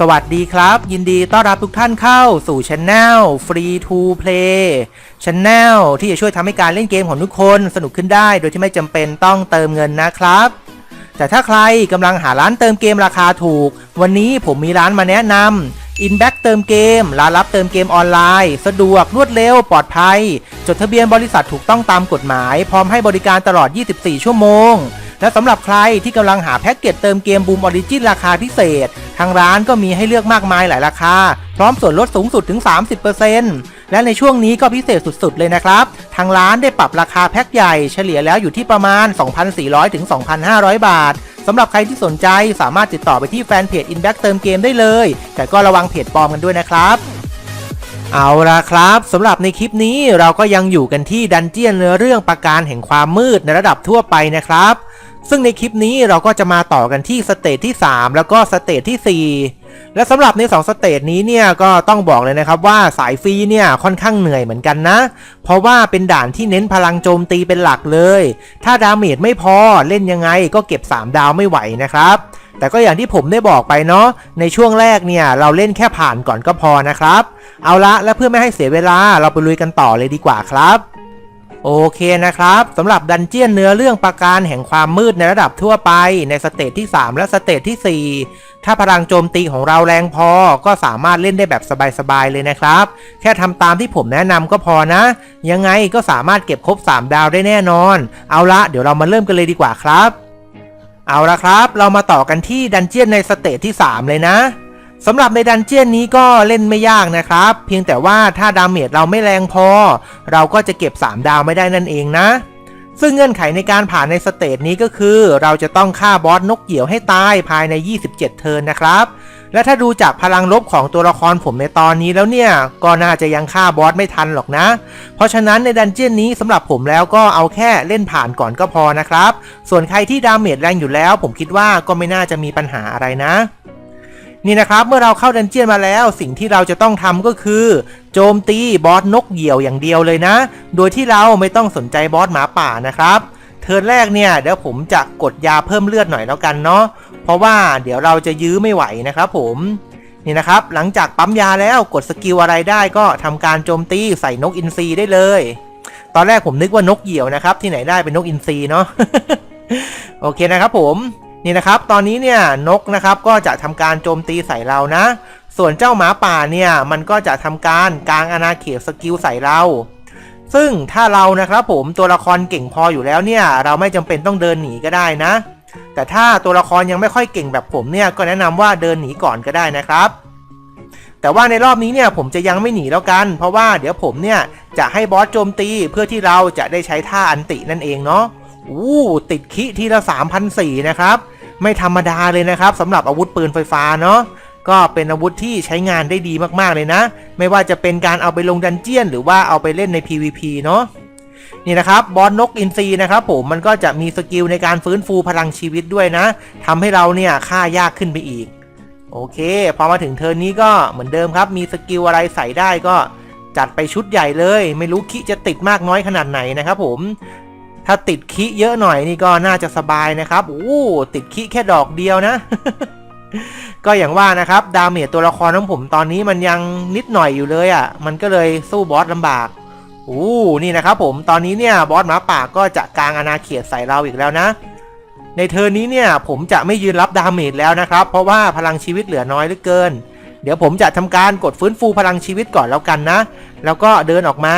สวัสดีครับ ยินดีต้อนรับทุกท่านเข้าสู่ช anel Free to Play Channel ที่จะช่วยทำให้การเล่นเกมของทุกคนสนุกขึ้นได้โดยที่ไม่จำเป็นต้องเติมเงินนะครับ แต่ถ้าใครกำลังหาร้านเติมเกมราคาถูก วันนี้ผมมีร้านมาแนะนำ Inback เติมเกมร้านรับเติมเกมออนไลน์ สะดวกรวดเร็วปลอดภัย จดทะเบียนบริษัทถูกต้องตามกฎหมาย พร้อมให้บริการตลอด 24 ชั่วโมง และสำหรับใครที่กำลังหาแพ็กเกจเติมเกมบูมออริจินราคาพิเศษ ทางร้านก็มีให้เลือกมากมายหลายราคา พร้อมส่วนลดสูงสุดถึง 30%และในช่วงนี้ก็พิเศษสุดๆเลยนะครับ ทางร้านได้ปรับราคาแพ็กใหญ่เฉลี่ยแล้วอยู่ที่ประมาณ 2,400ถึง2,500 บาทสำหรับใครที่สนใจสามารถติดต่อไปที่แฟนเพจ Inback เติมเกมได้เลย แต่ก็ระวังเพจปลอมกันด้วยนะครับเอาละครับสำหรับในคลิปนี้เราก็ยังอยู่กันที่ดันเจียนเนื้อเรื่องประการแห่งความมืดในระดับทั่วไปนะครับ ซึ่งในคลิปนี้เราก็จะมาต่อกันที่สเตจที่ 3 แล้วก็สเตจที่ 4 และสำหรับใน 2 สเตจนี้เนี่ยก็ต้องบอกเลยนะครับว่าสายฟรีเนี่ยค่อนข้างเหนื่อยเหมือนกันนะ เพราะว่าเป็นด่านที่เน้นพลังโจมตีเป็นหลักเลย ถ้าดาเมจไม่พอเล่นยังไงก็เก็บ 3 ดาวไม่ไหวนะครับแต่ก็อย่างที่ผมได้บอกไปเนาะในช่วงแรกเนี่ยเราเล่นแค่ผ่านก่อนก็พอนะครับ เอาละและเพื่อไม่ให้เสียเวลาเราไปลุยกันต่อเลยดีกว่าครับ โอเคนะครับสำหรับดันเจียนเนื้อเรื่องประการแห่งความมืดในระดับทั่วไป ในสเตจที่ 3 และสเตจที่ 4 ถ้าพลังโจมตีของเราแรงพอก็สามารถเล่นได้แบบสบายๆเลยนะครับ แค่ทำตามที่ผมแนะนำก็พอนะ ยังไงก็สามารถเก็บครบ 3 ดาวได้แน่นอน เอาละเดี๋ยวเรามาเริ่มกันเลยดีกว่าครับ เอาละครับ เรามาต่อกันที่ดันเจียนในสเตจที่ 3 เลยนะ สำหรับในดันเจียนนี้ก็เล่นไม่ยากนะครับ เพียงแต่ว่าถ้าดาเมจเราไม่แรงพอ เราก็จะเก็บ 3 ดาวไม่ได้นั่นเองนะ ซึ่งเงื่อนไขในการผ่านในสเตจนี้ก็คือ เราจะต้องฆ่าบอสนกเหยี่ยวให้ตายภายใน 27 เทิร์นนะครับ และถ้าดูจากพลังลบของตัวละครผมในตอนนี้แล้วเนี่ย ก็น่าจะยังฆ่าบอสไม่ทันหรอกนะ เพราะฉะนั้นในดันเจียนนี้สำหรับผมแล้วก็เอาแค่เล่นผ่านก่อนก็พอนะครับ ส่วนใครที่ดาเมจแรงอยู่แล้ว ผมคิดว่าก็ไม่น่าจะมีปัญหาอะไรนะ นี่นะครับเมื่อเราเข้าดันเจียนมาแล้วสิ่งที่เราจะต้องทำก็คือ โจมตีบอสนกเหยี่ยวอย่างเดียวเลยนะ โดยที่เราไม่ต้องสนใจบอสหมาป่านะครับเทิร์นแรกเนี่ยเดี๋ยวผมจะกดยาเพิ่มเลือดหน่อยแล้วกันเนาะเพราะว่าเดี๋ยวเราจะยื้อไม่ไหวนะครับผมนี่นะครับหลังจากปั๊มยาแล้วกดสกิลอะไรได้ก็ทำการโจมตีใส่นกอินทรีได้เลย ตอนแรกผมนึกว่านกเหยี่ยวนะครับที่ไหนได้เป็นนกอินทรีเนาะโอเคนะครับผม นี่นะครับ ตอนนี้เนี่ยนกนะครับก็จะทำการโจมตีใส่เรานะ ส่วนเจ้าหมาป่าเนี่ยมันก็จะทำการกลางอาณาเขตสกิลใส่เรา ซึ่งถ้าเรานะครับผมตัวละครเก่งพออยู่แล้วเนี่ยเราไม่จำเป็นต้องเดินหนีก็ได้นะ แต่ถ้าตัวละครยังไม่ค่อยเก่งแบบผมเนี่ยก็แนะนำว่าเดินหนีก่อนก็ได้นะครับ แต่ว่าในรอบนี้เนี่ยผมจะยังไม่หนีแล้วกัน เพราะว่าเดี๋ยวผมเนี่ยจะให้บอสโจมตีเพื่อที่เราจะได้ใช้ท่าอันตินั่นเองเนาะอู้ติดคิทีละ3,004นะครับ ไม่ธรรมดาเลยนะครับสำหรับอาวุธปืนไฟฟ้าเนาะก็เป็นอาวุธที่ใช้งานได้ดีมากๆเลยนะ ไม่ว่าจะเป็นการเอาไปลงดันเจียน หรือว่าเอาไปเล่นใน PVP เนาะนี่นะครับบอสนกอินทรีนะครับผมมันก็จะมีสกิลในการฟื้นฟูพลังชีวิตด้วยนะทำให้เราเนี่ยฆ่ายากขึ้นไปอีก โอเค พอมาถึงเทิร์นนี้ก็เหมือนเดิมครับ มีสกิลอะไรใส่ได้ก็จัดไปชุดใหญ่เลย ไม่รู้คิจะติดมากน้อยขนาดไหนนะครับผม ถ้าติดคิเยอะหน่อยนี่ก็น่าจะสบายนะครับโอ้ติดคิแค่ดอกเดียวนะ ก็อย่างว่านะครับ ดาเมจตัวละครของผมตอนนี้มันยังนิดหน่อยอยู่เลยอะ่ะ มันก็เลยสู้บอสลำบากโอ้นี่นะครับผมตอนนี้เนี่ยบอสหมาป่าก็จะกลางอาณาเขตใส่เราอีกแล้วนะ ในเทอร์นนี้เนี่ยผมจะไม่ยืนรับดาเมจแล้วนะครับ เพราะว่าพลังชีวิตเหลือน้อยเหลือเกิน เดี๋ยวผมจะทำการกดฟื้นฟูพลังชีวิตก่อนแล้วกันนะ แล้วก็เดินออกมา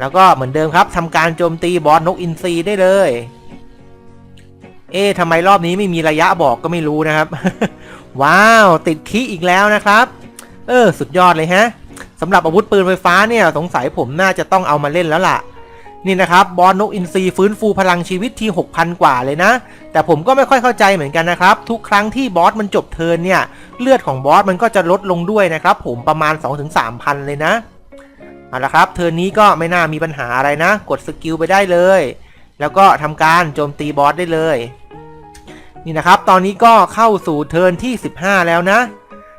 แล้วก็เหมือนเดิมครับทำการโจมตีบอสนกอินทรีได้เลย เอ๊ะทำไมรอบนี้ไม่มีระยะบอกก็ไม่รู้นะครับ ว้าว ติดคีอีกแล้วนะครับ เออ สุดยอดเลยฮะสำหรับอาวุธปืนไฟฟ้าเนี่ยสงสัยผมน่าจะต้องเอามาเล่นแล้วล่ะ นี่นะครับบอสนกอินทรีฟื้นฟูพลังชีวิตที่ 6,000 กว่าเลยนะ แต่ผมก็ไม่ค่อยเข้าใจเหมือนกันนะครับ ทุกครั้งที่บอสมันจบเทิร์นเนี่ย เลือดของบอสมันก็จะลดลงด้วยนะครับ ผมประมาณ 2-3,000 เลยนะ เอาละครับ เทิร์นนี้ก็ไม่น่ามีปัญหาอะไรนะ กดสกิลไปได้เลย แล้วก็ทำการโจมตีบอสได้เลย นี่นะครับ ตอนนี้ก็เข้าสู่เทิร์นที่ 15 แล้วนะ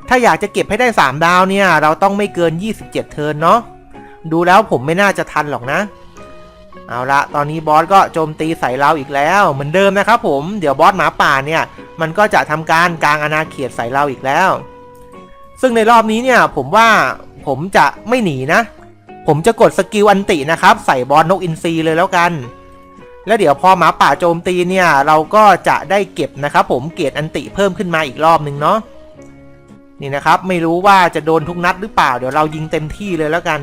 ถ้าอยากจะเก็บให้ได้ 3 ดาวเนี่ย เราต้องไม่เกิน 27 เทิร์นเนาะ ดูแล้วผมไม่น่าจะทันหรอกนะ เอาละตอนนี้บอสก็โจมตีใส่เราอีกแล้ว เหมือนเดิมนะครับผม เดี๋ยวบอสหมาป่าเนี่ย มันก็จะทำการกลางอาณาเขตใส่เราอีกแล้ว ซึ่งในรอบนี้เนี่ยผมว่าผมจะไม่หนีนะ ผมจะกดสกิลอันตินะครับ ใส่บอลนกอินทรีเลยแล้วกัน แล้วเดี๋ยวพอหมาป่าโจมตีเนี่ย เราก็จะได้เก็บนะครับ ผมเกียรดอันติเพิ่มขึ้นมาอีกรอบหนึ่งเนาะนี่นะครับ ไม่รู้ว่าจะโดนทุกนัดหรือเปล่า เดี๋ยวเรายิงเต็มที่เลยแล้วกัน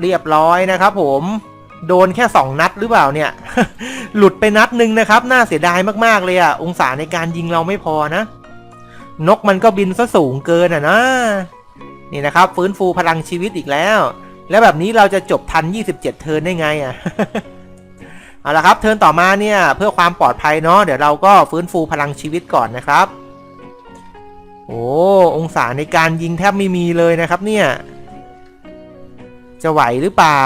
เรียบร้อยนะครับ ผมโดนแค่สองนัดหรือเปล่าเนี่ย หลุดไปนัดหนึ่งนะครับ น่าเสียดายมากๆเลยอะองศาในการยิงเราไม่พอนะ นกมันก็บินซะสูงเกินอะนะ นี่นะครับฟื้นฟูพลังชีวิตอีกแล้ว แล้วแบบนี้เราจะจบทัน 27 เทิร์นได้ไงอะเอาละครับเทิร์นต่อมาเนี่ยเพื่อความปลอดภัยเนาะเดี๋ยวเราก็ฟื้นฟูพลังชีวิตก่อนนะครับโอ้องศาในการยิงแทบไม่มีเลยนะครับเนี่ยจะไหวหรือเปล่า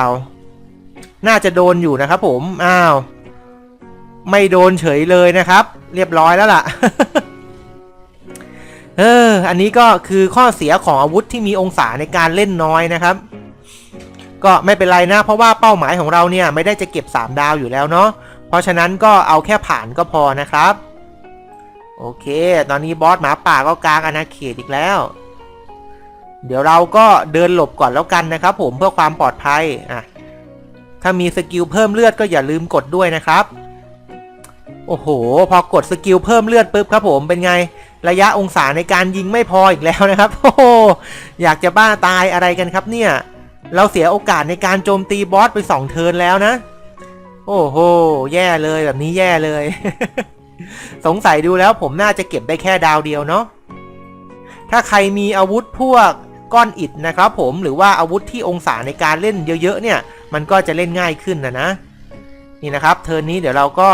น่าจะโดนอยู่นะครับผม อ้าว ไม่โดนเฉยเลยนะครับ เรียบร้อยแล้วล่ะ เออ อันนี้ก็คือข้อเสียของอาวุธที่มีองศาในการเล่นน้อยนะครับ ก็ไม่เป็นไรนะ เพราะว่าเป้าหมายของเราเนี่ยไม่ได้จะเก็บ 3 ดาวอยู่แล้วเนาะ เพราะฉะนั้นก็เอาแค่ผ่านก็พอนะครับ โอเค ตอนนี้บอสหมาป่าก็กลางอาณาเขตอีกแล้ว เดี๋ยวเราก็เดินหลบก่อนแล้วกันนะครับ ผมเพื่อความปลอดภัย อะ ถ้ามีสกิลเพิ่มเลือดก็อย่าลืมกดด้วยนะครับ โอ้โห พอกดสกิลเพิ่มเลือดปุ๊บครับผมเป็นไง ระยะองศาในการยิงไม่พออีกแล้วนะครับ โอ้โหอยากจะบ้าตายอะไรกันครับเนี่ย เราเสียโอกาสในการโจมตีบอสไปสองเทิร์นแล้วนะ โอ้โห แย่เลยแบบนี้แย่เลย สงสัยดูแล้วผมน่าจะเก็บได้แค่ดาวเดียวเนาะ ถ้าใครมีอาวุธพวกก้อนอิฐนะครับผมหรือว่าอาวุธที่องศาในการเล่นเยอะๆเนี่ย มันก็จะเล่นง่ายขึ้นนะนะ นี่นะครับ เทิร์นนี้เดี๋ยวเราก็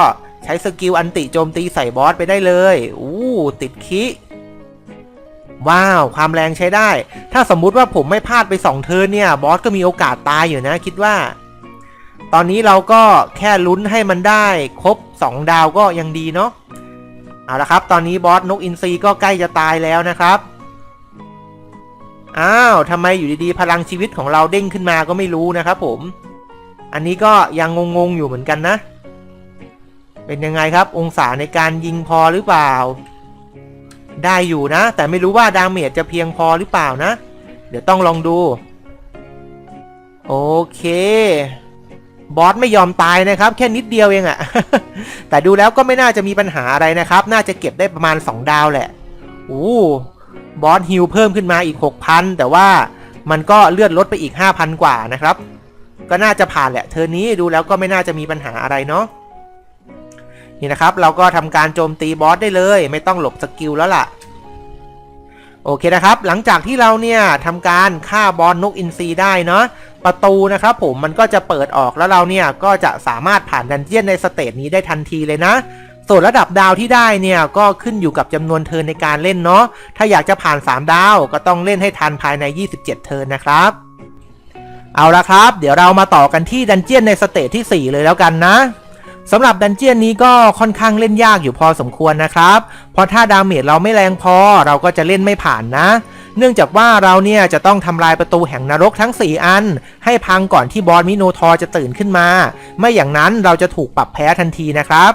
ใช้สกิลอันติโจมตีใส่บอสไปได้เลย อู้ติดคิว้าว ความแรงใช้ได้ ถ้าสมมุติว่าผมไม่พลาดไป2เทิร์นเนี่ย บอสก็มีโอกาสตายอยู่นะ คิดว่า ตอนนี้เราก็แค่ลุ้นให้มันได้ครบ 2 ดาวก็ยังดีเนาะ เอาละครับ ตอนนี้บอสนกอินทรีก็ใกล้จะตายแล้วนะครับ อ้าวทำไมอยู่ดีๆ พลังชีวิตของเราเด้งขึ้นมาก็ไม่รู้นะครับผม อันนี้ก็ยังงงๆอยู่เหมือนกันนะ เป็นยังไงครับองศาในการยิงพอหรือเปล่า ได้อยู่นะ แต่ไม่รู้ว่าดาเมจจะเพียงพอหรือเปล่านะ เดี๋ยวต้องลองดู โอเค บอสไม่ยอมตายนะครับ แค่นิดเดียวเองอะแต่ดูแล้วก็ไม่น่าจะมีปัญหาอะไรนะครับ น่าจะเก็บได้ประมาณ 2 ดาวแหละโอ้บอสฮิลเพิ่มขึ้นมาอีก 6,000 แต่ว่ามันก็เลื่อนลดไปอีก 5,000 กว่านะครับ ก็น่าจะผ่านแหละเทอร์นี้ดูแล้วก็ไม่น่าจะมีปัญหาอะไรเนาะ นี่นะครับ เราก็ทำการโจมตีบอสได้เลย ไม่ต้องหลบสกิลแล้วล่ะ โอเคนะครับ หลังจากที่เราเนี่ยทำการฆ่าบอสนกอินทรีได้เนาะประตูนะครับผมมันก็จะเปิดออกแล้วเราเนี่ยก็จะสามารถผ่านดันเจียนในสเตจนี้ได้ทันทีเลยนะส่วนระดับดาวที่ได้เนี่ยก็ขึ้นอยู่กับจำนวนเทิร์นในการเล่นเนาะ ถ้าอยากจะผ่าน 3 ดาวก็ต้องเล่นให้ทันภายใน 27 เทิร์นนะครับ เอาละครับ เดี๋ยวเรามาต่อกันที่ดันเจียนในสเตจที่ 4 เลยแล้วกันนะ สำหรับดันเจียนนี้ก็ค่อนข้างเล่นยากอยู่พอสมควรนะครับ เพราะถ้าดาเมจเราไม่แรงพอเราก็จะเล่นไม่ผ่านนะ เนื่องจากว่าเราเนี่ยจะต้องทำลายประตูแห่งนรกทั้ง 4 อัน ให้พังก่อนที่บอสมิโนทอร์จะตื่นขึ้นมา ไม่อย่างนั้นเราจะถูกปรับแพ้ทันทีนะครับ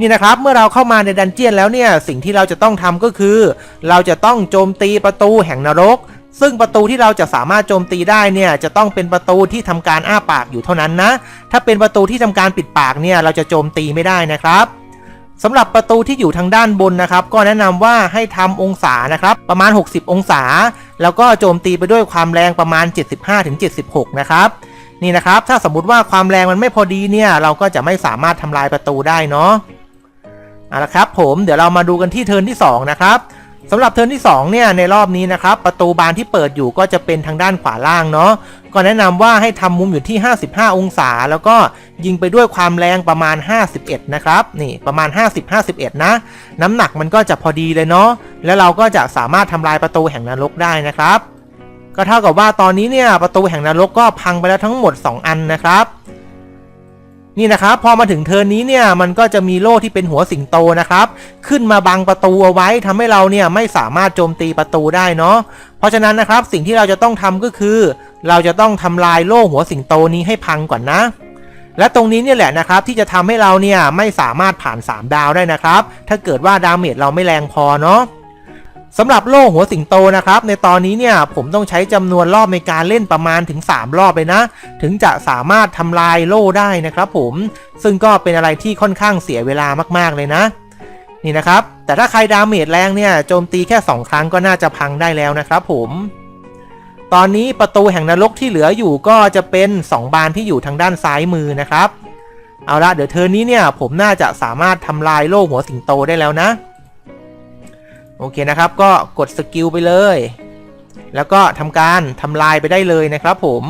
นี่นะครับเมื่อเราเข้ามาในดันเจียนแล้วเนี่ยสิ่งที่เราจะต้องทำก็คือ เราจะต้องโจมตีประตูแห่งนรก ซึ่งประตูที่เราจะสามารถโจมตีได้เนี่ยจะต้องเป็นประตูที่ทำการอ้าปากอยู่เท่านั้นนะ ถ้าเป็นประตูที่ทำการปิดปากเนี่ยเราจะโจมตีไม่ได้นะครับสำหรับประตูที่อยู่ทางด้านบนนะครับ ก็แนะนำว่าให้ทำองศานะครับ ประมาณ 60 องศา แล้วก็โจมตีไปด้วยความแรงประมาณ 75-76 นะครับนี่นะครับ ถ้าสมมุติว่าความแรงมันไม่พอดีเนี่ย เราก็จะไม่สามารถทำลายประตูได้เนาะเอาละครับ ผมเดี๋ยวเรามาดูกันที่เทิร์นที่ 2 นะครับ สำหรับเทิร์นที่2เนี่ยในรอบนี้นะครับประตูบานที่เปิดอยู่ก็จะเป็นทางด้านขวาล่างเนาะก็แนะนำว่าให้ทำมุมอยู่ที่ 55 องศา แล้วก็ยิงไปด้วยความแรงประมาณ 51 นะครับนี่ประมาณ 50-51 นะ น้ำหนักมันก็จะพอดีเลยเนาะแล้วเราก็จะสามารถทำลายประตูแห่งนรกได้นะครับ ก็เท่ากับว่าตอนนี้เนี่ยประตูแห่งนรกก็พังไปแล้วทั้งหมด 2 อันนะครับ นี่นะครับพอมาถึงเทินนี้เนี่ยมันก็จะมีโล่ที่เป็นหัวสิงโตนะครับขึ้นมาบังประตูเอาไว้ทำให้เราเนี่ยไม่สามารถโจมตีประตูได้เนาะเพราะฉะนั้นนะครับสิ่งที่เราจะต้องทำก็คือ เราจะต้องทำลายโล่หัวสิงโตนี้ให้พังก่อนนะ และตรงนี้เนี่ยแหละนะครับที่จะทำให้เราเนี่ยไม่สามารถผ่าน 3 ดาวได้นะครับ ถ้าเกิดว่าดาเมจเราไม่แรงพอเนาะ สำหรับโล่หัวสิงโตนะครับ ในตอนนี้เนี่ยผมต้องใช้จำนวนรอบในการเล่นประมาณถึง 3 รอบเลยนะ ถึงจะสามารถทำลายโล่ได้นะครับผมซึ่งก็เป็นอะไรที่ค่อนข้างเสียเวลามากๆเลยนะ นี่นะครับ แต่ถ้าใครดาเมจแรงเนี่ยโจมตีแค่ 2 ครั้งก็น่าจะพังได้แล้วนะครับผมตอนนี้ประตูแห่งนรกที่เหลืออยู่ก็จะเป็น 2 บานที่อยู่ทางด้านซ้ายมือนะครับ เอาละเดี๋ยวเทอร์นนี้เนี่ยผมน่าจะสามารถทำลายโล่หัวสิงโตได้แล้วนะ โอเคนะครับ ก็กดสกิลไปเลย แล้วก็ทำการทำลายไปได้เลยนะครับผม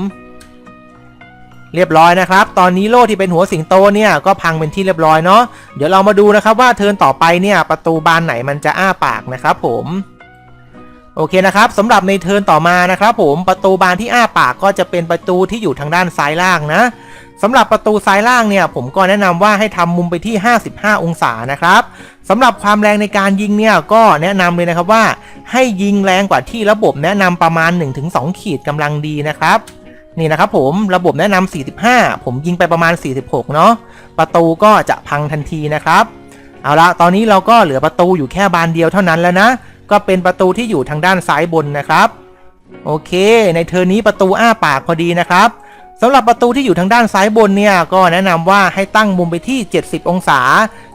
เรียบร้อยนะครับ ตอนนี้โล่ที่เป็นหัวสิงโตเนี่ยก็พังเป็นที่เรียบร้อยเนาะ เดี๋ยวเรามาดูนะครับว่าเทิร์นต่อไปเนี่ยประตูบานไหนมันจะอ้าปากนะครับผม โอเคนะครับสำหรับในเทิร์นต่อมานะครับผมประตูบานที่อ้าปากก็จะเป็นประตูที่อยู่ทางด้านซ้ายล่างนะสำหรับประตูซ้ายล่างเนี่ยผมก็แนะนำว่าให้ทำมุมไปที่ 55 องศานะครับ สำหรับความแรงในการยิงเนี่ยก็แนะนำเลยนะครับว่าให้ยิงแรงกว่าที่ระบบแนะนำประมาณ 1-2 ขีดกำลังดีนะครับ นี่นะครับผมระบบแนะนำ45 ผมยิงไปประมาณ 46 เนาะประตูก็จะพังทันทีนะครับ เอาละตอนนี้เราก็เหลือประตูอยู่แค่บานเดียวเท่านั้นแล้วนะ ก็เป็นประตูที่อยู่ทางด้านซ้ายบนนะครับ โอเค ในเทอร์นี้ประตูอ้าปากพอดีนะครับสำหรับประตูที่อยู่ทางด้านซ้ายบนเนี่ยก็แนะนำว่าให้ตั้งมุมไปที่ 70 องศา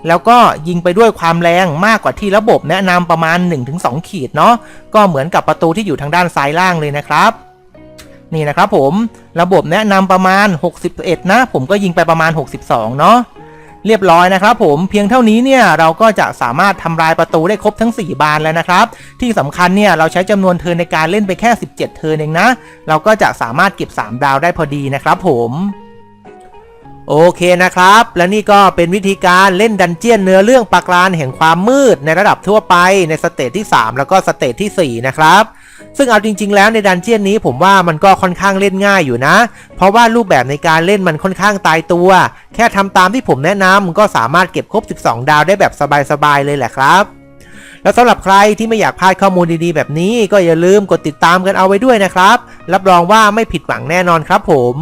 แล้วก็ยิงไปด้วยความแรงมากกว่าที่ระบบแนะนำประมาณ 1-2 ขีดเนาะก็เหมือนกับประตูที่อยู่ทางด้านซ้ายล่างเลยนะครับนี่นะครับผมระบบแนะนำประมาณ 61 นะ ผมก็ยิงไปประมาณ 62 เนาะเรียบร้อยนะครับผมเพียงเท่านี้เนี่ยเราก็จะสามารถทำลายประตูได้ครบทั้ง 4 บานแล้วนะครับ ที่สำคัญเนี่ยเราใช้จำนวนเทินในการเล่นไปแค่ 17 เทินเองนะ เราก็จะสามารถเก็บ 3 ดาวได้พอดีนะครับผม โอเคนะครับ และนี่ก็เป็นวิธีการเล่นดันเจียนเนื้อเรื่องปากลานแห่งความมืดในระดับทั่วไปในสเตจที่ 3 แล้วก็สเตจที่ 4 นะครับ ซึ่งเอาจริง ๆ แล้วในดันเจียนนี้ผมว่ามันก็ค่อนข้างเล่นง่ายอยู่นะ เพราะว่ารูปแบบในการเล่นมันค่อนข้างตายตัว แค่ทำตามที่ผมแนะนำก็สามารถเก็บครบ 12 ดาวได้แบบสบาย ๆ เลยแหละครับแล้วสำหรับใครที่ไม่อยากพลาดข้อมูลดีๆ แบบนี้ ก็อย่าลืมกดติดตามกันเอาไว้ด้วยนะครับ รับรองว่าไม่ผิดหวังแน่นอนครับผม